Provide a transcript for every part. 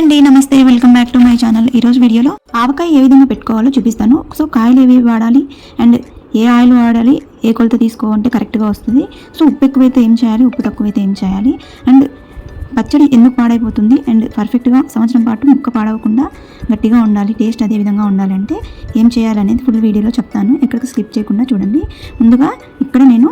అండి నమస్తే welcome back to my channel. ఈరోజు వీడియోలో ఆవకాయ ఏ విధంగా పెట్టుకోవాలో చూపిస్తాను. సో కాయలు ఏవి వాడాలి అండ్ ఏ ఆయిల్ వాడాలి ఏ కొలత తీసుకోవాలంటే కరెక్ట్గా వస్తుంది. సో ఉప్పు ఎక్కువైతే ఏం చేయాలి ఉప్పు తక్కువైతే ఏం చేయాలి అండ్ పచ్చడి ఎందుకు పాడైపోతుంది అండ్ పర్ఫెక్ట్గా సంవత్సరం పాటు ముక్క పాడవకుండా గట్టిగా ఉండాలి టేస్ట్ అదే విధంగా ఉండాలంటే ఏం చేయాలనేది ఫుల్ వీడియోలో చెప్తాను. ఎక్కడికి స్కిప్ చేయకుండా చూడండి. ముందుగా ఇక్కడ నేను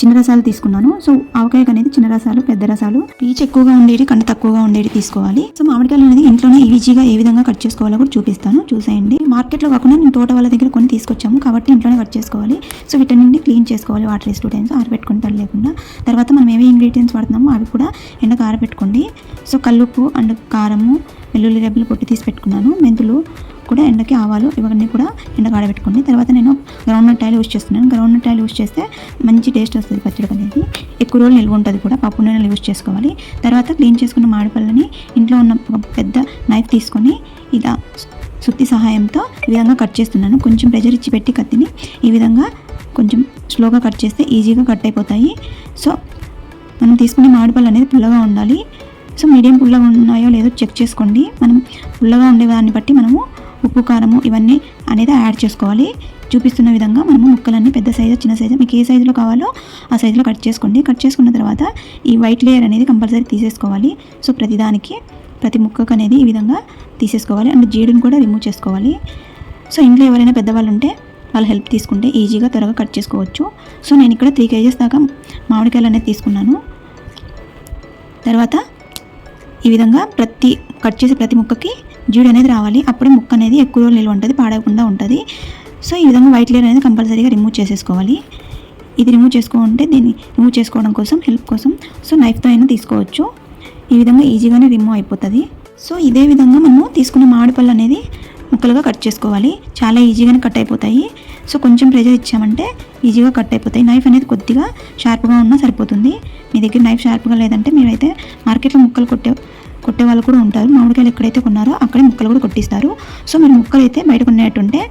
చిన్న రసాలు తీసుకున్నాను. సో ఆవకాయకు అనేది చిన్న రసాలు పెద్ద రసాలు. పీచ్ ఎక్కువగా ఉండేది కండ తక్కువగా ఉండేది తీసుకోవాలి. సో మామిడికాయలు అనేది ఇంట్లోనే ఈజీగా ఏ విధంగా కట్ చేసుకోవాలో కూడా చూపిస్తాను. చూసేయండి. మార్కెట్లో కాకుండా నేను తోట వాళ్ళ దగ్గర కొన్ని తీసుకొచ్చాము. కాబట్టి ఇంట్లోనే కట్ చేసుకోవాలి. సో వీటన్నింటిని క్లీన్ చేసుకోవాలి. వాటర్ వేసి టూ టైమ్స్ ఆరబెట్టుకుని తడి లేకుండా. తర్వాత మనం ఏవే ఇంగ్రీడియంట్స్ వాడుతున్నామో అవి కూడా ఎండకు ఆరబెట్టుకోండి సో కల్లుప్పు అండ్ కారము వెల్లుల్లి రెబ్బలు పొట్టి తీసి పెట్టుకున్నాను. మెంతులు కూడా ఎండకి ఆవాలు ఇవన్నీ కూడా ఎండకు ఆడబెట్టుకోండి తర్వాత నేను గ్రౌండ్ నట్ ఆయిల్ యూస్ చేస్తున్నాను. గ్రౌండ్ నట్ ఆయిల్ యూస్ చేస్తే మంచి టేస్ట్ వస్తుంది పచ్చడి అనేది. ఎక్కువ రోజులు నిల్వ ఉంటుంది కూడా పప్పు నూనెలు యూస్ చేసుకోవాలి. తర్వాత క్లీన్ చేసుకున్న మామిడిపళ్ళని ఇంట్లో ఉన్న పెద్ద నైఫ్ తీసుకొని ఇలా సుత్తి సహాయంతో ఈ విధంగా కట్ చేస్తున్నాను. కొంచెం ప్రెజర్ ఇచ్చి పెట్టి కత్తిని ఈ విధంగా కొంచెం స్లోగా కట్ చేస్తే ఈజీగా కట్ అయిపోతాయి. సో మనం తీసుకునే మామిడిపళ్ళు అనేది పుల్లగా ఉండాలి. సో మీడియం పుల్లగా ఉన్నాయో లేదో చెక్ చేసుకోండి. మనం పుల్లగా ఉండే దాన్ని బట్టి మనము ఉప్పు కారము ఇవన్నీ అనేది యాడ్ చేసుకోవాలి. చూపిస్తున్న విధంగా మనము ముక్కలన్నీ పెద్ద సైజు చిన్న సైజు మీకు ఏ సైజులో కావాలో ఆ సైజులో కట్ చేసుకోండి. కట్ చేసుకున్న తర్వాత ఈ వైట్ లేయర్ అనేది కంపల్సరీ తీసేసుకోవాలి. సో ప్రతిదానికి ప్రతి ముక్కకు అనేది ఈ విధంగా తీసేసుకోవాలి. అండ్ జీడిని కూడా రిమూవ్ చేసుకోవాలి. సో ఇంట్లో ఎవరైనా పెద్దవాళ్ళు ఉంటే వాళ్ళ హెల్ప్ తీసుకుంటే ఈజీగా త్వరగా కట్ చేసుకోవచ్చు. సో నేను ఇక్కడ త్రీ కేజెస్ దాకా మామిడికాయలు అనేది తీసుకున్నాను. తర్వాత ఈ విధంగా ప్రతి కట్ చేసే ప్రతి ముక్కకి జ్యూడ్ అనేది రావాలి. అప్పుడే ముక్క అనేది ఎక్కువ రోజులు నిల్వ ఉంటుంది పాడకుండా ఉంటుంది. సో ఈ విధంగా వైట్ లేయర్ అనేది కంపల్సరీగా రిమూవ్ చేసేసుకోవాలి. ఇది రిమూవ్ చేసుకుంటే దీన్ని రిమూవ్ చేసుకోవడం కోసం హెల్ప్ కోసం సో నైఫ్తో అయినా తీసుకోవచ్చు. ఈ విధంగా ఈజీగానే రిమూవ్ అయిపోతుంది. సో ఇదే విధంగా మనము తీసుకున్న మామిడి పళ్ళు అనేది ముక్కలుగా కట్ చేసుకోవాలి. చాలా ఈజీగానే కట్ అయిపోతాయి. సో కొంచెం ప్రెజర్ ఇచ్చామంటే ఈజీగా కట్ అయిపోతాయి. నైఫ్ అనేది కొద్దిగా షార్ప్గా ఉన్నా సరిపోతుంది. మీ దగ్గర నైఫ్ షార్ప్గా లేదంటే మీరైతే మార్కెట్లో ముక్కలు కొట్టే కొట్టే వాళ్ళు కూడా ఉంటారు. మామిడికాయలు ఎక్కడైతే కొన్నారో అక్కడే ముక్కలు కూడా కొట్టిస్తారు. సో మీరు ముక్కలు అయితే బయట కొనేటుంటే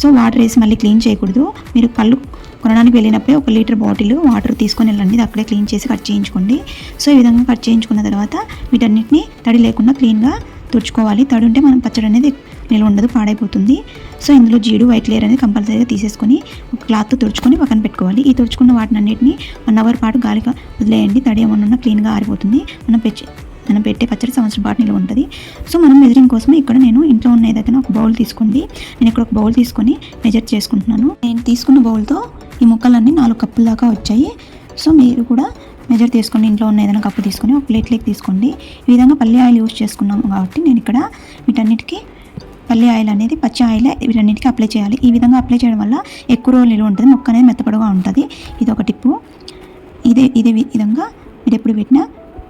సో వాటర్ వేసి మళ్ళీ క్లీన్ చేయకూడదు. మీరు కళ్ళు కొనడానికి వెళ్ళినప్పుడే ఒక లీటర్ బాటిల్ వాటర్ తీసుకొని వెళ్ళండి. అక్కడే క్లీన్ చేసి కట్ చేయించుకోండి. సో ఈ విధంగా కట్ చేయించుకున్న తర్వాత వీటన్నిటిని తడి లేకుండా క్లీన్గా తుడుచుకోవాలి. తడి ఉంటే మనం పచ్చడి అనేది నిల్వ ఉండదు పాడైపోతుంది. సో ఇందులో జీడు వైట్ లేయర్ అనేది కంపల్సరీగా తీసేసుకొని ఒక క్లాత్ తుడుచుకొని పక్కన పెట్టుకోవాలి. ఈ తుడుచుకున్న వాటిని అన్నింటినీ వన్ అవర్ పాటు గాలిగా వదిలేయండి. తడి ఏమన్నా క్లీన్గా ఆరిపోతుంది. మనం పెచ్చి మనం పెట్టే పచ్చడి సంవత్సరం పాటు నిల్వ ఉంటుంది. సో మనం మెజరింగ్ కోసం ఇక్కడ నేను ఇంట్లో ఉన్న ఏదైనా ఒక బౌల్ తీసుకోండి నేను ఇక్కడ ఒక బౌల్ తీసుకొని మెజర్ చేసుకుంటున్నాను. నేను తీసుకున్న బౌల్తో ఈ ముక్కలన్నీ నాలుగు కప్పుల దాకా వచ్చాయి. సో మీరు కూడా మెజర్ తీసుకోండి ఇంట్లో ఉన్న ఏదైనా కప్పు తీసుకొని ఒక ప్లేట్లోకి తీసుకోండి. ఈ విధంగా పల్లి ఆయిల్ యూస్ చేసుకున్నాం కాబట్టి నేను ఇక్కడ వీటన్నిటికీ పల్లి ఆయిల్ అనేది పచ్చి ఆయిల్ వీటన్నిటికీ అప్లై చేయాలి. ఈ విధంగా అప్లై చేయడం వల్ల ఎక్కువ రోజులు నిల్వ ఉంటుంది. మొక్క అనేది మెత్తపడుగా ఉంటుంది. ఇది ఒక టిప్పు. ఇదే ఇదే విధంగా మీరు ఎప్పుడు పెట్టినా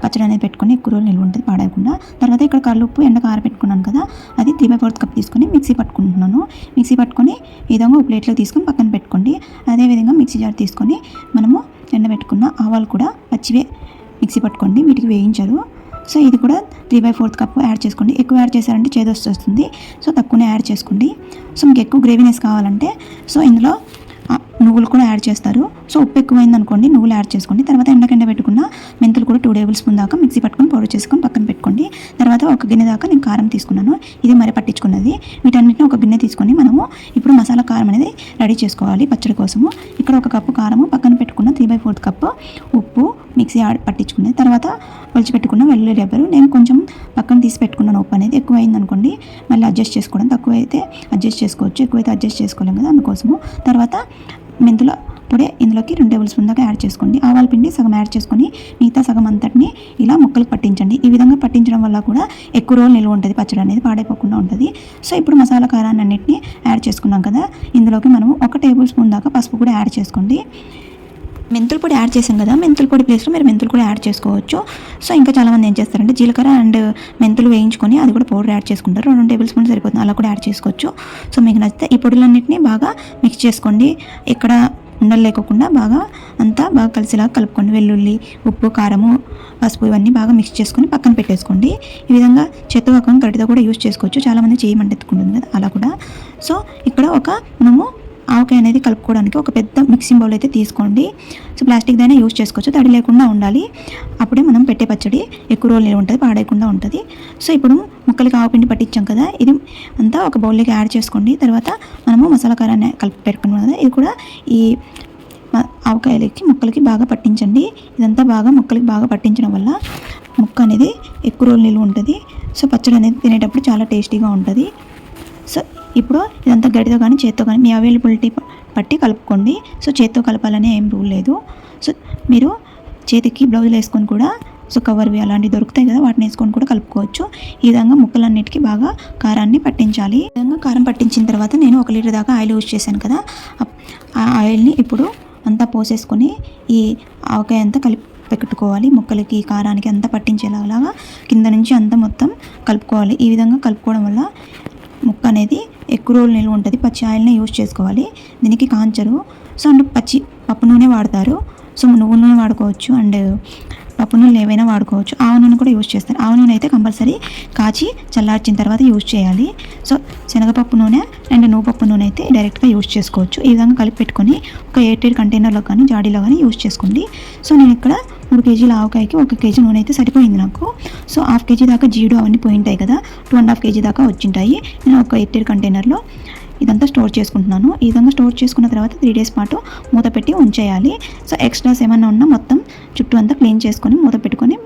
పచ్చడి అనేది పెట్టుకొని ఎక్కువ రోజులు నిల్వ ఉంటుంది పాడకుండా తర్వాత ఇక్కడ కల్లుప్పు ఎండకు ఆరబెట్టుకున్నాను కదా అది త్రీ బై ఫోర్త్ కప్ తీసుకొని మిక్సీ పట్టుకుంటున్నాను. మిక్సీ పట్టుకొని ఈ విధంగా ఒక ప్లేట్లో తీసుకొని పక్కన పెట్టుకోండి. అదేవిధంగా మిక్సీ జార్ తీసుకొని మనము ఎండబెట్టుకున్న ఆవాలు కూడా పచ్చివే మిక్సీ పట్టుకోండి వీటికి వేయించరు. సో ఇది కూడా three by fourth cup add చేసుకోండి. ఎక్కువ యాడ్ చేశారంటే చేదొస్తు సో తక్కువనే యాడ్ చేసుకోండి. సో మీకు ఎక్కువ గ్రేవీనెస్ కావాలంటే సో ఇందులో నువ్వులు కూడా యాడ్ చేస్తారు. సో ఉప్పు ఎక్కువైంది అనుకోండి నువ్వులు యాడ్ చేసుకోండి. తర్వాత ఎండకెండ పెట్టుకున్న మెంతులు కూడా టూ టేబుల్ స్పూన్ దాకా మిక్సీ పట్టుకొని పౌడర్ చేసుకొని పక్కన పెట్టుకోండి. తర్వాత ఒక గిన్నె దాకా నేను కారం తీసుకున్నాను. ఇది మరి పట్టించుకున్నది. వీటన్నిటిని ఒక గిన్నె తీసుకొని మనము ఇప్పుడు మసాలా కారం అనేది రెడీ చేసుకోవాలి పచ్చడి కోసము. ఇక్కడ ఒక కప్పు కారము పక్కన పెట్టుకున్న త్రీ బై ఫోర్త్ కప్పు ఉప్పు మిక్సీ ఆడి పట్టించుకున్నది. తర్వాత ఒలిచి పెట్టుకున్న వెల్లుల్లి రెబ్బరు. నేను కొంచెం పక్కన తీసి పెట్టుకున్నాను. ఉప్పు అనేది ఎక్కువ అయింది అనుకోండి మళ్ళీ అడ్జస్ట్ చేసుకోవడం తక్కువ అయితే అడ్జస్ట్ చేసుకోవచ్చు. ఎక్కువైతే అడ్జస్ట్ చేసుకోలేం కదా అందుకోసము. తర్వాత మెంతుల పొడి ఇందులోకి రెండు టేబుల్ స్పూన్ దాకా యాడ్ చేసుకోండి. ఆవాల పిండి సగం యాడ్ చేసుకొని మిగతా సగం అంతటిని ఇలా ముక్కలకు పట్టించండి. ఈ విధంగా పట్టించడం వల్ల కూడా ఎక్కువ రోజులు నిల్వ ఉంటుంది. పచ్చడి అనేది పాడైపోకుండా ఉంటుంది. సో ఇప్పుడు మసాలా కారాన్ని అన్నింటినీ యాడ్ చేసుకున్నాం కదా. ఇందులోకి మనము ఒక టేబుల్ స్పూన్ దాకా పసుపు కూడా యాడ్ చేసుకోండి. మెంతుల పొడి యాడ్ చేసాం కదా మెంతుల పొడి ప్లేస్లో మీరు మెంతులు కూడా యాడ్ చేసుకోవచ్చు. సో ఇంకా చాలామంది ఏం చేస్తారంటే జీలకర్ర అండ్ మెంతులు వేయించుకొని అది కూడా పౌడర్ యాడ్ చేసుకుంటారు. రెండు టేబుల్ స్పూన్ సరిపోతుంది అలా కూడా యాడ్ చేసుకోవచ్చు. సో మీకు నచ్చితే ఈ పొడులన్నింటినీ బాగా మిక్స్ చేసుకోండి. ఇక్కడ ఉండలు లేకోకుండా బాగా అంతా బాగా కలిసేలాగా కలుపుకోండి. వెల్లుల్లి ఉప్పు కారము పసుపు ఇవన్నీ బాగా మిక్స్ చేసుకొని పక్కన పెట్టేసుకోండి. ఈ విధంగా చెత్త కాకుండా గడ్డితో కూడా యూస్ చేసుకోవచ్చు. చాలామంది చేయి మంటెత్తుకుంటుంది కదా అలా కూడా. సో ఇక్కడ ఒక మనము ఆవకాయ అనేది కలుపుకోవడానికి ఒక పెద్ద మిక్సింగ్ బౌల్ అయితే తీసుకోండి. సో ప్లాస్టిక్ దైనా యూస్ చేసుకోవచ్చు. తడి లేకుండా ఉండాలి. అప్పుడే మనం పెట్టే పచ్చడి ఎక్కువ రోజులు నిల్వ ఉంటుంది పాడేయకుండా ఉంటుంది. సో ఇప్పుడు ముక్కలకి ఆవపిండి పట్టించాం కదా ఇది అంతా ఒక బౌల్లోకి యాడ్ చేసుకోండి. తర్వాత మనము మసాలా కారాన్ని కలిపి పెట్టుకున్నాం కదా ఇది కూడా ఈ ఆవకాయలకి ముక్కలకి బాగా పట్టించండి. ఇదంతా బాగా ముక్కలకి బాగా పట్టించడం వల్ల ముక్క అనేది ఎక్కువ రోజులు నిలువ ఉంటుంది. సో పచ్చడి అనేది తినేటప్పుడు చాలా టేస్టీగా ఉంటుంది. సో ఇప్పుడు ఇదంతా గడితో కానీ చేత్తో కానీ మీ అవైలబిలిటీ బట్టి కలుపుకోండి. సో చేత్తో కలపాలనే ఏం రూల్ లేదు. సో మీరు చేతికి బ్లౌజులు వేసుకొని కూడా సో కవర్వి అలాంటివి దొరుకుతాయి కదా వాటిని వేసుకొని కూడా కలుపుకోవచ్చు. ఈ విధంగా ముక్కలన్నిటికీ బాగా కారాన్ని పట్టించాలి. ఈ విధంగా కారం పట్టించిన తర్వాత నేను ఒక లీటర్ దాకా ఆయిల్ యూజ్ చేశాను కదా ఆ ఆయిల్ని ఇప్పుడు అంతా పోసేసుకొని ఈ ఆవకాయ అంతా కలిపి పెట్టుకోవాలి. ముక్కలకి కారానికి అంతా పట్టించేలాగా కింద నుంచి అంతా మొత్తం కలుపుకోవాలి. ఈ విధంగా కలుపుకోవడం వల్ల ముక్క అనేది ఎక్కువ రోజులు నిల్వ ఉంటుంది. పచ్చి ఆయిల్ని యూజ్ చేసుకోవాలి. దీనికి కాంచరు. సో అండ్ పచ్చి పప్పు నూనె వాడతారు. సో నువ్వు నూనె వాడుకోవచ్చు. అండ్ పప్పు నూనె ఏవైనా వాడుకోవచ్చు. ఆవ నూనె కూడా యూజ్ చేస్తారు. ఆవ నూనె అయితే కంపల్సరీ కాచి చల్లార్చిన తర్వాత యూజ్ చేయాలి. సో శనగపప్పు నూనె అండ్ నువ్వుపప్పు నూనె అయితే డైరెక్ట్గా యూజ్ చేసుకోవచ్చు. ఈ విధంగా కలిపి పెట్టుకొని ఒక ఎయిర్ కంటైనర్లో కానీ జాడీలో కానీ యూజ్ చేసుకోండి. సో నేను ఇక్కడ మూడు కేజీల ఆవకాయకి ఒక కేజీ నూనె అయితే సరిపోయింది నాకు. సో హాఫ్ కేజీ దాకా జీడు అవన్నీ పోయి ఉంటాయి కదా టూ అండ్ హాఫ్ కేజీ దాకా వచ్చింటాయి. నేను ఒక ఎయిర్ కంటైనర్లో ఇదంతా స్టోర్ చేసుకుంటున్నాను. ఈ విధంగా స్టోర్ చేసుకున్న తర్వాత త్రీ డేస్ పాటు మూత పెట్టి ఉంచేయాలి. సో ఎక్స్ట్రాస్ ఏమన్నా ఉన్నా మొత్తం చుట్టూ అంతా క్లీన్ చేసుకొని మూత పెట్టుకొని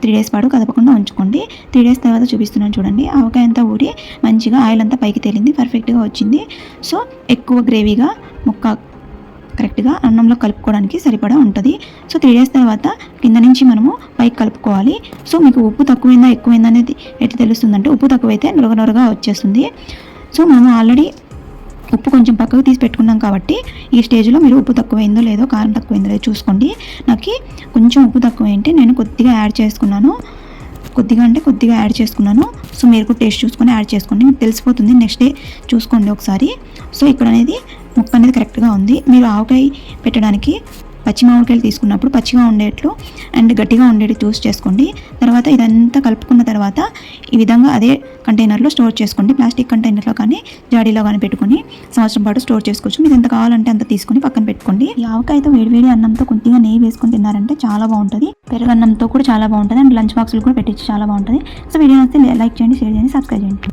త్రీ డేస్ పాటు కదపకుండా ఉంచుకోండి. త్రీ డేస్ తర్వాత చూపిస్తున్నాను చూడండి. ఆవకాయ అంతా ఊరి మంచిగా ఆయిల్ అంతా పైకి తేలింది పర్ఫెక్ట్గా వచ్చింది. సో ఎక్కువ గ్రేవీగా ముక్క కరెక్ట్గా అన్నంలో కలుపుకోవడానికి సరిపడా ఉంటుంది. సో త్రీ డేస్ తర్వాత కింద నుంచి మనము పైకి కలుపుకోవాలి. సో మీకు ఉప్పు తక్కువైందా ఎక్కువైందా అనేది ఎట్లా తెలుస్తుందంటే ఉప్పు తక్కువైతే నొరగ నొరగా వచ్చేస్తుంది. సో మనం ఆల్రెడీ కొంచెం పక్కకు తీసి పెట్టుకున్నాం కాబట్టి ఈ స్టేజ్లో మీరు ఉప్పు తక్కువైందో లేదో కారం తక్కువైందో లేదో చూసుకోండి. నాకు కొంచెం ఉప్పు తక్కువైంటే నేను కొద్దిగా యాడ్ చేసుకున్నాను. కొద్దిగా అంటే కొద్దిగా యాడ్ చేసుకున్నాను. సో మీరు కూడా టేస్ట్ చూసుకొని యాడ్ చేసుకోండి. మీకు తెలిసిపోతుంది. నెక్స్ట్ డే చూసుకోండి ఒకసారి. సో ఇక్కడ అనేది ముక్క అనేది కరెక్ట్గా ఉంది. మీరు ఆవకాయ పెట్టడానికి పచ్చి మామిడికాయలు తీసుకున్నప్పుడు పచ్చిగా ఉండేట్లు అండ్ గట్టిగా ఉండేటి చూస్ చేసుకోండి. తర్వాత ఇదంతా కలుపుకున్న తర్వాత ఈ విధంగా అదే కంటైనర్లో స్టోర్ చేసుకోండి. ప్లాస్టిక్ కంటైనర్లో కానీ జాడీలో కానీ పెట్టుకుని సంవత్సరం పాటు స్టోర్ చేసుకోవచ్చు మీకు ఎంత కావాలంటే అంత తీసుకొని పక్కన పెట్టుకోండి. ఈ ఆవకాయతో వేడివేడి అన్నంతో కొద్దిగా నెయ్యి వేసుకొని తిన్నారంటే చాలా బాగుంటుంది. పెరుగన్నంతో కూడా చాలా బాగుంటుంది. అండ్ లంచ్ బాక్స్లు కూడా పెట్టించి చాలా బాగుంటుంది. సో వీడియో నచ్చితే లైక్ చేయండి షేర్ చేయండి సబ్స్క్రైబ్ చేయండి.